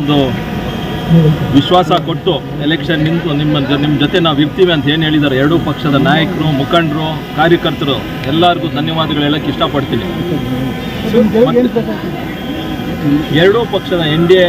ಒಂದು ವಿಶ್ವಾಸ ಕೊಟ್ಟು ಎಲೆಕ್ಷನ್ ನಿಂತು ನಿಮ್ಮ ನಿಮ್ಮ ಜೊತೆ ನಾವು ಇರ್ತೀವಿ ಅಂತ ಏನು ಹೇಳಿದ್ದಾರೆ ಎರಡೂ ಪಕ್ಷದ ನಾಯಕರು, ಮುಖಂಡರು, ಕಾರ್ಯಕರ್ತರು, ಎಲ್ಲರಿಗೂ ಧನ್ಯವಾದಗಳು ಹೇಳಕ್ಕೆ ಇಷ್ಟಪಡ್ತೀನಿ. ಎರಡೂ ಪಕ್ಷದ ಎನ್ ಡಿ ಎ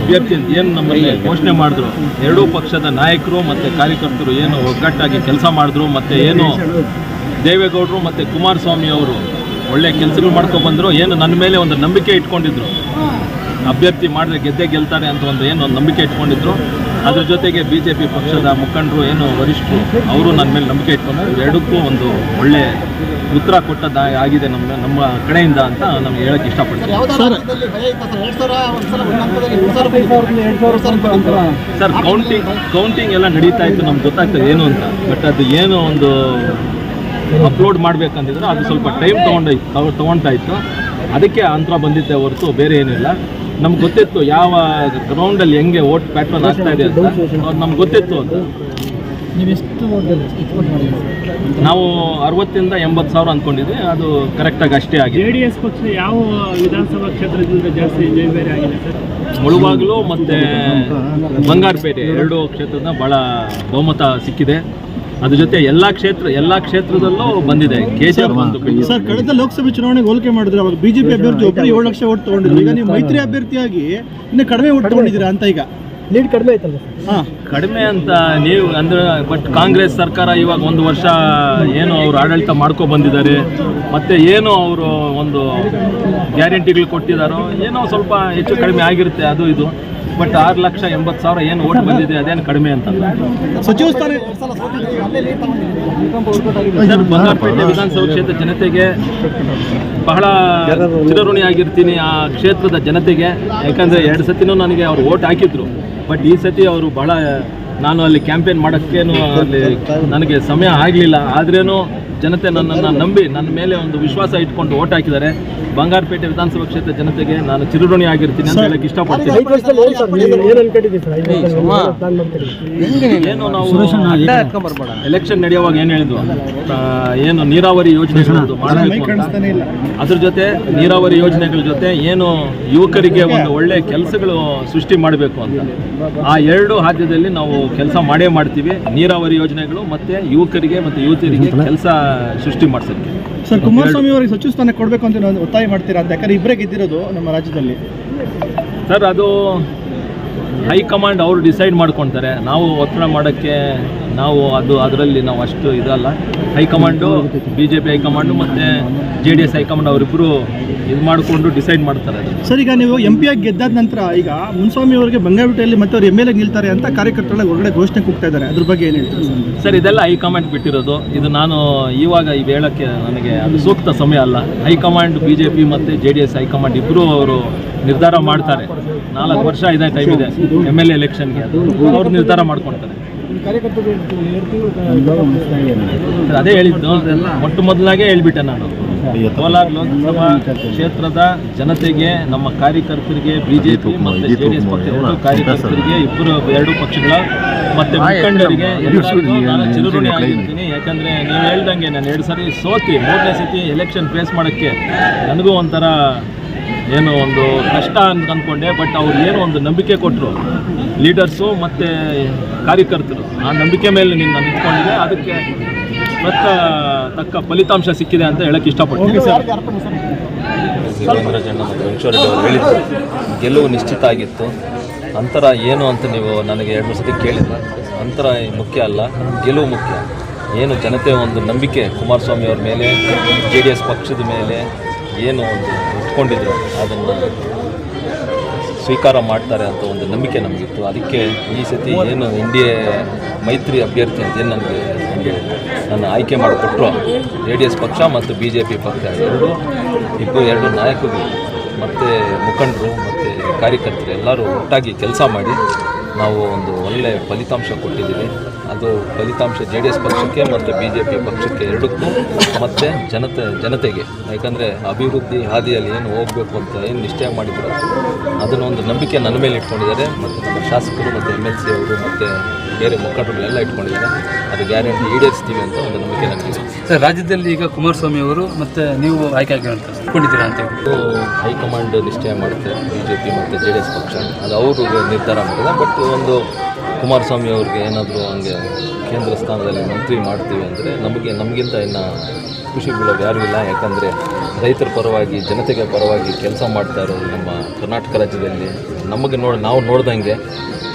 ಅಭ್ಯರ್ಥಿ ಅಂತ ಏನು ನಮ್ಮಲ್ಲಿ ಘೋಷಣೆ ಮಾಡಿದ್ರು, ಎರಡೂ ಪಕ್ಷದ ನಾಯಕರು ಮತ್ತು ಕಾರ್ಯಕರ್ತರು ಏನು ಒಗ್ಗಟ್ಟಾಗಿ ಕೆಲಸ ಮಾಡಿದ್ರು, ಮತ್ತು ಏನು ದೇವೇಗೌಡರು ಮತ್ತು ಕುಮಾರಸ್ವಾಮಿ ಅವರು ಒಳ್ಳೆ ಕೆಲಸಗಳು ಮಾಡ್ಕೊಂಡು ಬಂದರು, ಏನು ನನ್ನ ಮೇಲೆ ಒಂದು ನಂಬಿಕೆ ಇಟ್ಕೊಂಡಿದ್ರು. ಅಭ್ಯರ್ಥಿ ಮಾಡಿದ್ರೆ ಗೆದ್ದೇ ಗೆಲ್ತಾರೆ ಅಂತ ಒಂದು ಏನು ಒಂದು ನಂಬಿಕೆ ಇಟ್ಕೊಂಡಿದ್ರು. ಅದ್ರ ಜೊತೆಗೆ ಬಿ ಜೆ ಪಿ ಪಕ್ಷದ ಮುಖಂಡರು ಏನು ವರಿಷ್ಠರು ಅವರು ನನ್ನ ಮೇಲೆ ನಂಬಿಕೆ ಇಟ್ಕೊಂಡು ಎರಡಕ್ಕೂ ಒಂದು ಒಳ್ಳೆ ಉತ್ತರ ಕೊಟ್ಟದ ಆಗಿದೆ ನಮ್ಮ ನಮ್ಮ ಕಡೆಯಿಂದ ಅಂತ ನಮ್ಗೆ ಹೇಳಕ್ಕೆ ಇಷ್ಟಪಡ್ತೀನಿ. ರಾಜ್ಯದಲ್ಲಿ ಭಯ ಇತ್ತ ಸರ್? ಕೌಂಟಿಂಗ್ ಕೌಂಟಿಂಗ್ ಎಲ್ಲ ನಡೀತಾ ಇತ್ತು. ನಮ್ಗೆ ಗೊತ್ತಾಗ್ತದೆ ಏನು ಅಂತ. ಬಟ್ ಅದು ಏನು ಒಂದು ಅಪ್ಲೋಡ್ ಮಾಡ್ಬೇಕಂತಿದ್ರೆ ಅದು ಸ್ವಲ್ಪ ಟೈಮ್ ತೊಗೊಂಡೈತೆ ತಗೊ ತೊಗೊಳ್ತಾ ಇತ್ತು. ಅದಕ್ಕೆ ಅಂತರ ಬಂದಿದ್ದೆ ಹೊರತು ಬೇರೆ ಏನಿಲ್ಲ. ನಮ್ಗೆ ಗೊತ್ತಿತ್ತು ಯಾವ ಗ್ರೌಂಡಲ್ಲಿ ಹೆಂಗೆ ಓಟ್ ಪ್ಯಾಟ್ರನ್ ಆಗ್ತಾ ಇದೆ ಅಂತ. ನಮ್ಗೆ ಗೊತ್ತಿತ್ತು ಅದು. ನೀವು ಅರವತ್ತಿಂದ ಎಂಬತ್ತು ಸಾವಿರ ಅಂದ್ಕೊಂಡಿದ್ವಿ ಅದು ಕರೆಕ್ಟಾಗಿ ಅಷ್ಟೇ ಆಗಿದೆ. ಜೆ ಡಿ ಎಸ್ ಪಕ್ಷ ಯಾವ ವಿಧಾನಸಭಾ ಕ್ಷೇತ್ರದಿಂದ ಜಾಸ್ತಿ ಜಯಬೇರಿ ಆಗಿದೆ ಸರ್? ಮುಳುಬಾಗಿಲು ಮತ್ತು ಬಂಗಾರಪೇಟೆ ಎರಡು ಕ್ಷೇತ್ರದ ಭಾಳ ಬಹುಮತ ಸಿಕ್ಕಿದೆ. ಅದ್ರ ಜೊತೆ ಎಲ್ಲಾ ಕ್ಷೇತ್ರ ಎಲ್ಲಾ ಕ್ಷೇತ್ರದಲ್ಲೂ ಬಂದಿದೆ. ಕೆಜಿಎಫ್ ಸರ್ ಕಳೆದ ಲೋಕಸಭೆ ಚುನಾವಣೆಗೆ ಹೋಲಿಕೆ ಮಾಡಿದ್ರೆ ಅವಾಗ ಬಿಜೆಪಿ ಅಭ್ಯರ್ಥಿ ಒಬ್ಬರು ಏಳು ಲಕ್ಷ ಓಟ್ ತಗೊಂಡಿದ್ರು. ಈಗ ನೀವು ಮೈತ್ರಿ ಅಭ್ಯರ್ಥಿಯಾಗಿ ಇನ್ನು ಕಡಿಮೆ ಓಟ್ ತಗೊಂಡಿದ್ದೀರಾ ಅಂತ ಈಗ? ಲೀಡ್ ಕಡಿಮೆ ಆಯ್ತಲ್ಲ ಸರ್? ಹಾ. ಕಡಿಮೆ ಅಂತ ನೀವು ಅಂದ್ರೆ ಬಟ್ ಕಾಂಗ್ರೆಸ್ ಸರ್ಕಾರ ಇವಾಗ ಒಂದು ವರ್ಷ ಏನು ಅವರು ಆಡಳಿತ ಮಾಡ್ಕೊ ಬಂದಿದ್ದಾರೆ. ಮತ್ತೆ ಏನು ಅವರು ಒಂದು ಗ್ಯಾರಂಟಿಗಳು ಕೊಟ್ಟಿದ್ದಾರೋ ಏನೋ ಸ್ವಲ್ಪ ಹೆಚ್ಚು ಕಡಿಮೆ ಆಗಿರುತ್ತೆ ಅದು ಇದು. ಬಟ್ ಆರು ಲಕ್ಷ ಎಂಬತ್ತು ಸಾವಿರ ಏನು ಓಟ್ ಬಂದಿದೆ ಅದೇನು ಕಡಿಮೆ ಅಂತ ಸಚಿವ ಸ್ಥಾನ ಬಂಗಾರಪೇಟೆ ವಿಧಾನಸಭಾ ಕ್ಷೇತ್ರ ಜನತೆಗೆ ಬಹಳ ಚಿರಋಣಿ ಆಗಿರ್ತೀನಿ ಆ ಕ್ಷೇತ್ರದ ಜನತೆಗೆ. ಯಾಕಂದರೆ ಎರಡು ಸತಿನೂ ನನಗೆ ಅವರು ಓಟ್ ಹಾಕಿದ್ರು. ಬಟ್ ಈ ಸತಿ ಅವರು ಬಹಳ ನಾನು ಅಲ್ಲಿ ಕ್ಯಾಂಪೇನ್ ಮಾಡೋಕ್ಕೇನು ಅಲ್ಲಿ ನನಗೆ ಸಮಯ ಆಗಲಿಲ್ಲ. ಆದ್ರೇನು ಜನತೆ ನನ್ನನ್ನು ನಂಬಿ ನನ್ನ ಮೇಲೆ ಒಂದು ವಿಶ್ವಾಸ ಇಟ್ಕೊಂಡು ಓಟ್ ಹಾಕಿದ್ದಾರೆ. ಬಂಗಾರಪೇಟೆ ವಿಧಾನಸಭಾ ಕ್ಷೇತ್ರ ಜನತೆಗೆ ನಾನು ಚಿರುಋಣಿ ಆಗಿರ್ತೀನಿ ಅಂತ ಹೇಳಕ್ಕೆ ಇಷ್ಟಪಡ್ತೀನಿ. ಏನು ನಾವು? ಎಲೆಕ್ಷನ್ ನಡೆಯುವಾಗ ಏನು ಹೇಳಿದ್ವು? ಏನು ನೀರಾವರಿ ಮಾಡಬೇಕು ಅಂತ? ಅದ್ರ ಜೊತೆ ನೀರಾವರಿ ಯೋಜನೆಗಳ ಜೊತೆ ಏನು ಯುವಕರಿಗೆ ಒಂದು ಒಳ್ಳೆ ಕೆಲಸಗಳು ಸೃಷ್ಟಿ ಮಾಡಬೇಕು ಅಂತ. ಆ ಎರಡು ಹಾದ್ಯದಲ್ಲಿ ನಾವು ಕೆಲಸ ಮಾಡೇ ಮಾಡ್ತೀವಿ. ನೀರಾವರಿ ಯೋಜನೆಗಳು ಮತ್ತು ಯುವಕರಿಗೆ ಮತ್ತು ಯುವತಿಯರಿಗೆ ಕೆಲಸ ಸೃಷ್ಟಿ ಮಾಡ್ಸೋಕ್ಕೆ ಸರ್ ಕುಮಾರಸ್ವಾಮಿ ಅವರಿಗೆ ಸಚಿವ ಸ್ಥಾನ ಕೊಡಬೇಕು ಅಂತ ನಾನು ಒತ್ತಾಯ ಮಾಡ್ತೀರಾ? ಅಂತ ಯಾಕಂದ್ರೆ ಇಬ್ಬರೇ ಗೆದ್ದಿರೋದು ನಮ್ಮ ರಾಜ್ಯದಲ್ಲಿ. ಸರ್ ಅದು ಹೈಕಮಾಂಡ್ ಅವರು ಡಿಸೈಡ್ ಮಾಡ್ಕೊತಾರೆ. ನಾವು ಒತ್ತಡ ಮಾಡೋಕ್ಕೆ ನಾವು ಅದು ಅದರಲ್ಲಿ ನಾವು ಅಷ್ಟು ಇದಲ್ಲ. High command B J P high command ಮತ್ತು J D S high command ಅವರಿಬ್ಬರು ಇದು ಮಾಡಿಕೊಂಡು ಡಿಸೈಡ್ ಮಾಡ್ತಾರೆ ಸರ್ ಈಗ ನೀವು ಎಂ ಪಿ ಆಗಿ ಗೆದ್ದಾದ ನಂತರ ಈಗ ಮುನ್ಸ್ವಾಮಿ ಅವರಿಗೆ ಬಂಗಾರಪೇಟೆಯಲ್ಲಿ ಮತ್ತೆ ಅವ್ರು ಎಂ ಎಲ್ ಎ ನಿಲ್ತಾರೆ ಅಂತ ಕಾರ್ಯಕರ್ತರೊಳಗೆ ಹೊರಗಡೆ ಘೋಷಣೆ ಕೂಗ್ತಾ ಇದ್ದಾರೆ. ಅದ್ರ ಬಗ್ಗೆ ಏನು ಹೇಳ್ತಾರೆ ಸರ್? ಇದೆಲ್ಲ ಹೈಕಮಾಂಡ್ ಬಿಟ್ಟಿರೋದು. ಇದು ನಾನು ಇವಾಗ ಈ ಹೇಳೋಕ್ಕೆ ನನಗೆ ಅದು ಸೂಕ್ತ ಸಮಯ ಅಲ್ಲ. High command B J P ಮತ್ತು J D S high command ಇಬ್ಬರು ಅವರು ನಿರ್ಧಾರ ಮಾಡ್ತಾರೆ. ನಾಲ್ಕು ವರ್ಷ ಇದೆ ಟೈಮ್ ಇದೆ. ಎಂ ಎಲ್ ಎ ಎಲೆಕ್ಷನ್ಗೆ ಅವ್ರು ನಿರ್ಧಾರ ಮಾಡ್ಕೊಳ್ತಾರೆ. ಅದೇ ಹೇಳಿದ್ದು. ಮೊಟ್ಟ ಮೊದಲಾಗೆ ಹೇಳ್ಬಿಟ್ಟೆ ನಾನು. ಕೋಲಾರ ಲೋಕಸಭಾ ಕ್ಷೇತ್ರದ ಜನತೆಗೆ ನಮ್ಮ ಕಾರ್ಯಕರ್ತರಿಗೆ ಬಿಜೆಪಿ ಮತ್ತು ಜೆ ಡಿ ಎಸ್ ಪಕ್ಷದ ಎರಡು ಕಾರ್ಯಕರ್ತರಿಗೆ ಇಬ್ಬರು ಎರಡು ಪಕ್ಷಗಳ ಮತ್ತೆ ಮುಖಂಡರಿಗೆ ಚಿರುಗುಣಿ ಆಗಿರ್ತೀನಿ. ಯಾಕಂದ್ರೆ ನೀವು ಹೇಳ್ದಂಗೆ ನಾನು ಎರಡು ಸರಿ ಸೋತಿ ಮೂರನೇ ಸತಿ ಎಲೆಕ್ಷನ್ ಫೇಸ್ ಮಾಡೋಕ್ಕೆ. ನನಗೂ ಒಂಥರ ಏನು ಒಂದು ಕಷ್ಟ ಅಂತ ಅಂದ್ಕೊಂಡೆ ಬಟ್ ಅವ್ರು ಏನು ಒಂದು ನಂಬಿಕೆ ಕೊಟ್ಟರು ಲೀಡರ್ಸು ಮತ್ತು ಕಾರ್ಯಕರ್ತರು. ಆ ನಂಬಿಕೆ ಮೇಲೆ ನಿನ್ನ ನಿಂತ್ಕೊಂಡಿದೆ. ಅದಕ್ಕೆ ಮತ್ತ ತಕ್ಕ ಫಲಿತಾಂಶ ಸಿಕ್ಕಿದೆ ಅಂತ ಹೇಳಕ್ಕೆ ಇಷ್ಟಪಡ್ತೀನಿ. ಅವರು ಹೇಳಿದ್ರು. ಗೆಲುವು ನಿಶ್ಚಿತ ಆಗಿತ್ತು. ಅಂತರ ಏನು ಅಂತ ನೀವು ನನಗೆ ಎರಡು ಮೂರು ಸತಿ ಕೇಳಿಲ್ಲ. ಅಂತರ ಮುಖ್ಯ ಅಲ್ಲ ಗೆಲುವು ಮುಖ್ಯ. ಏನು ಜನತೆ ಒಂದು ನಂಬಿಕೆ ಕುಮಾರಸ್ವಾಮಿ ಅವ್ರ ಮೇಲೆ ಜೆ ಡಿ ಎಸ್ ಪಕ್ಷದ ಮೇಲೆ ಏನು ಒಂದು ಇಟ್ಕೊಂಡಿದ್ರು ಅದನ್ನು ಸ್ವೀಕಾರ ಮಾಡ್ತಾರೆ ಅಂತ ಒಂದು ನಂಬಿಕೆ ನಮಗಿತ್ತು. ಅದಕ್ಕೆ ಈ ಸತಿ ಏನು ಎನ್ ಡಿ ಎ ಮೈತ್ರಿ ಅಭ್ಯರ್ಥಿ ಅಂತ ಏನು ನನಗೆ ನನಗೆ ನನ್ನ ಆಯ್ಕೆ ಮಾಡಿಕೊಟ್ರು. ಜೆ ಡಿ ಎಸ್ ಪಕ್ಷ ಮತ್ತು ಬಿ ಜೆ ಪಿ ಪಕ್ಷ ಎರಡು, ಇಬ್ಬರು ಎರಡು ನಾಯಕರು, ಮತ್ತು ಮುಖಂಡರು, ಮತ್ತು ಕಾರ್ಯಕರ್ತರು ಎಲ್ಲರೂ ಒಟ್ಟಾಗಿ ಕೆಲಸ ಮಾಡಿ ನಾವು ಒಂದು ಒಳ್ಳೆಯ ಫಲಿತಾಂಶ ಕೊಟ್ಟಿದ್ದೀವಿ. ಅದು ಫಲಿತಾಂಶ ಜೆ ಡಿ ಎಸ್ ಪಕ್ಷಕ್ಕೆ ಮತ್ತು ಬಿ ಜೆ ಪಿ ಪಕ್ಷಕ್ಕೆ ಎರಡಕ್ಕೂ ಮತ್ತು ಜನತೆ ಜನತೆಗೆ. ಯಾಕಂದರೆ ಅಭಿವೃದ್ಧಿ ಹಾದಿಯಲ್ಲಿ ಏನು ಹೋಗಬೇಕು ಅಂತ ಏನು ನಿಶ್ಚಯ ಮಾಡಿದ್ರು ಅದನ್ನು ಒಂದು ನಂಬಿಕೆ ನನ್ನ ಮೇಲೆ ಇಟ್ಕೊಂಡಿದ್ದಾರೆ. ಮತ್ತು ನಮ್ಮ ಶಾಸಕರು ಮತ್ತು ಎಂ ಎಲ್ ಸಿ ಅವರು ಮತ್ತು ಬೇರೆ ಮುಖಂಡರುಗಳೆಲ್ಲ ಇಟ್ಕೊಂಡಿದ್ದಾರೆ. ಅದು ಗ್ಯಾರಂಟಿ ಈಡೇರಿಸ್ತೀವಿ ಅಂತ ಒಂದು ನಂಬಿಕೆ ನನಗೆ ಸರ್ ರಾಜ್ಯದಲ್ಲಿ ಈಗ ಕುಮಾರಸ್ವಾಮಿ ಅವರು ಮತ್ತು ನೀವು ಆಯ್ಕೆ ಅಂತ ಕೊಂಡಿದ್ದೀರಾ ಅಂತ ಹೈಕಮಾಂಡ್ ನಿಶ್ಚಯ ಮಾಡುತ್ತೆ ಬಿ ಜೆ ಪಿ ಮತ್ತು ಜೆ ಡಿ ಎಸ್ ಪಕ್ಷ. ಅದು ಅವರು ನಿರ್ಧಾರ ಮಾಡಿದೆ ಬಟ್ ಒಂದು ಕುಮಾರಸ್ವಾಮಿ ಅವ್ರಿಗೆ ಏನಾದರೂ ಹಂಗೆ ಕೇಂದ್ರ ಸ್ಥಾನದಲ್ಲಿ ಮಂತ್ರಿ ಮಾಡ್ತೀವಿ ಅಂದರೆ ನಮಗೆ ನಮಗಿಂತ ಇನ್ನು ಖುಷಿ ಬೀಳೋದು ಯಾರೂ ಇಲ್ಲ. ಯಾಕಂದರೆ ರೈತರ ಪರವಾಗಿ, ಜನತೆಗೆ ಪರವಾಗಿ ಕೆಲಸ ಮಾಡ್ತಾ ಇರೋದು ನಮ್ಮ ಕರ್ನಾಟಕ ರಾಜ್ಯದಲ್ಲಿ. ನಮಗೆ ನೋಡಿ ನಾವು ನೋಡ್ದಂಗೆ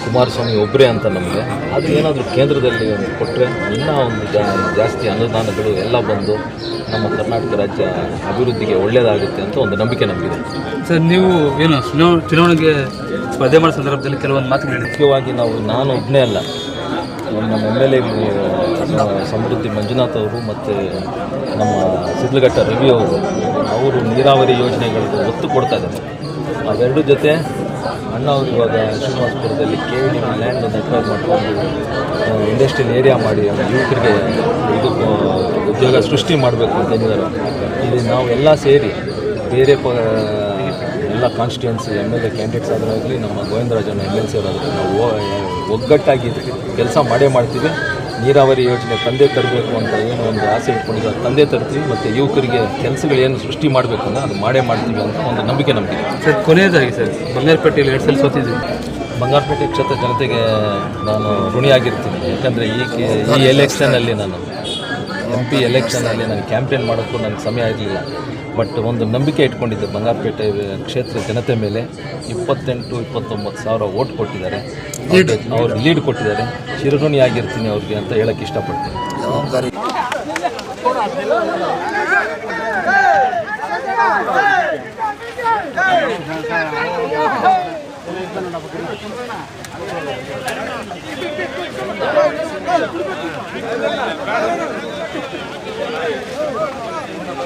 ಕುಮಾರಸ್ವಾಮಿ ಒಬ್ಬರೇ ಅಂತ ನಮಗೆ. ಅದು ಏನಾದರೂ ಕೇಂದ್ರದಲ್ಲಿ ಒಂದು ಕೊಟ್ಟರೆ ಇನ್ನೂ ಒಂದು ಜಾಸ್ತಿ ಅನುದಾನಗಳು ಎಲ್ಲ ಬಂದು ನಮ್ಮ ಕರ್ನಾಟಕ ರಾಜ್ಯ ಅಭಿವೃದ್ಧಿಗೆ ಒಳ್ಳೆಯದಾಗುತ್ತೆ ಅಂತ ಒಂದು ನಂಬಿಕೆ ನಮಗಿದೆ. ಸರ್, ನೀವು ಏನು ಚುನಾವ ಚುನಾವಣೆಗೆ ಸ್ಪರ್ಧೆ ಮಾಡೋ ಸಂದರ್ಭದಲ್ಲಿ ಕೆಲವೊಂದು ಮಾತು ಮುಖ್ಯವಾಗಿ ನಾವು, ನಾನು ಒಬ್ಬನೇ ಅಲ್ಲ. ನಮ್ಮ ಎಂ ಎಲ್ ಎಗಳು ಸಮೃದ್ಧಿ ಮಂಜುನಾಥ್ ಅವರು ಮತ್ತು ನಮ್ಮ ಸಿದ್ಲಘಟ್ಟ ರವಿ ಅವರು ಅವರು ನೀರಾವರಿ ಯೋಜನೆಗಳಿಗೆ ಒತ್ತು ಕೊಡ್ತಾ ಇದ್ದಾರೆ. ಅವೆರಡು ಜೊತೆ ಅಣ್ಣ ಅವರು ಇವಾಗ ಶ್ರೀನಿವಾಸಪುರದಲ್ಲಿ ಕೆ ಡಿ ಲ್ಯಾಂಡ್ ನೆಟ್ವರ್ಕ್ ಮಾಡಿಕೊಂಡು ಇಂಡಸ್ಟ್ರಿಯಲ್ ಏರಿಯಾ ಮಾಡಿ ಯುವಕರಿಗೆ ಇದು ಉದ್ಯೋಗ ಸೃಷ್ಟಿ ಮಾಡಬೇಕು ಅಂತ ಏನಿದ್ದಾರೆ ಇಲ್ಲಿ ನಾವು ಎಲ್ಲ ಸೇರಿ ಬೇರೆ ಎಲ್ಲ constituency M L A candidates ಆದರಾಗಲಿ ನಮ್ಮ ಗೋವಿಂದರಾಜನ ಎಂ ಎಲ್ ಸಿ ಅವರಾಗಲಿ ನಾವು ಒಗ್ಗಟ್ಟಾಗಿ ಕೆಲಸ ಮಾಡೇ ಮಾಡ್ತೀವಿ. ನೀರಾವರಿ ಯೋಜನೆ ತಂದೆ ತರಬೇಕು ಅಂತ ಏನು ಒಂದು ಆಸೆ ಇಟ್ಕೊಂಡಿದ್ದಾರೆ ತಂದೆ ತರ್ತೀವಿ ಮತ್ತು ಯುವಕರಿಗೆ ಕೆಲಸಗಳು ಏನು ಸೃಷ್ಟಿ ಮಾಡಬೇಕು ಅಂತ ಅದು ಮಾಡೇ ಮಾಡ್ತೀವಿ ಅಂತ ಒಂದು ನಂಬಿಕೆ ನಮಗೆ. ಸರ್ ಕೊನೆಯದಾಗಿ ಸರ್ ಬಂಗಾರಪೇಟೆಯಲ್ಲಿ ಎರಡು ಸಲ ಸೋತಿದ್ದೀವಿ ಬಂಗಾರಪೇಟೆ ಕ್ಷೇತ್ರ ಜನತೆಗೆ ನಾನು ಋಣಿಯಾಗಿರ್ತೀನಿ. ಯಾಕಂದರೆ ಈ ಕೆ- ಈ ಎಲೆಕ್ಷನಲ್ಲಿ ನಾನು ಎಂ ಪಿ ಎಲೆಕ್ಷನಲ್ಲಿ ನಾನು ಕ್ಯಾಂಪೇನ್ ಮಾಡೋಕ್ಕೂ ನನಗೆ ಸಮಯ ಇರಲಿಲ್ಲ ಬಟ್ ಒಂದು ನಂಬಿಕೆ ಇಟ್ಕೊಂಡಿದ್ದೆ ಬಂಗಾರಪೇಟೆ ಕ್ಷೇತ್ರ ಜನತೆ ಮೇಲೆ. ಇಪ್ಪತ್ತೆಂಟು ಇಪ್ಪತ್ತೊಂಬತ್ತು ಸಾವಿರ ಓಟ್ ಕೊಟ್ಟಿದ್ದಾರೆ. ಅವ್ರು ಲೀಡ್ ಕೊಟ್ಟಿದ್ದಾರೆ. ಚಿರಋಣಿಯಾಗಿರ್ತೀನಿ ಅವ್ರಿಗೆ ಅಂತ ಹೇಳಕ್ಕೆ ಇಷ್ಟಪಡ್ತೀನಿ.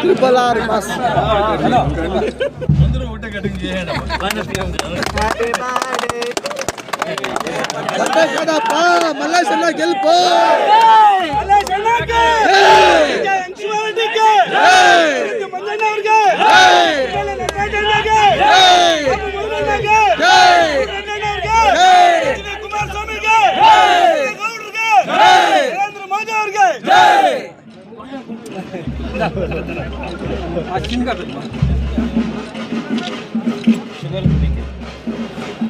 ట్రిపుల్ ఆర్ బస్ అందరూ ఊట కటింగ్ చేయండి హ్యాపీ బర్త్డే సంతోష్ కదప్ప మల్లేష్ అన్న గెలుపు మల్లేష్ అన్నకి జై అంశువారెడ్డికి జై మంజన్నవర్కి జై జై జై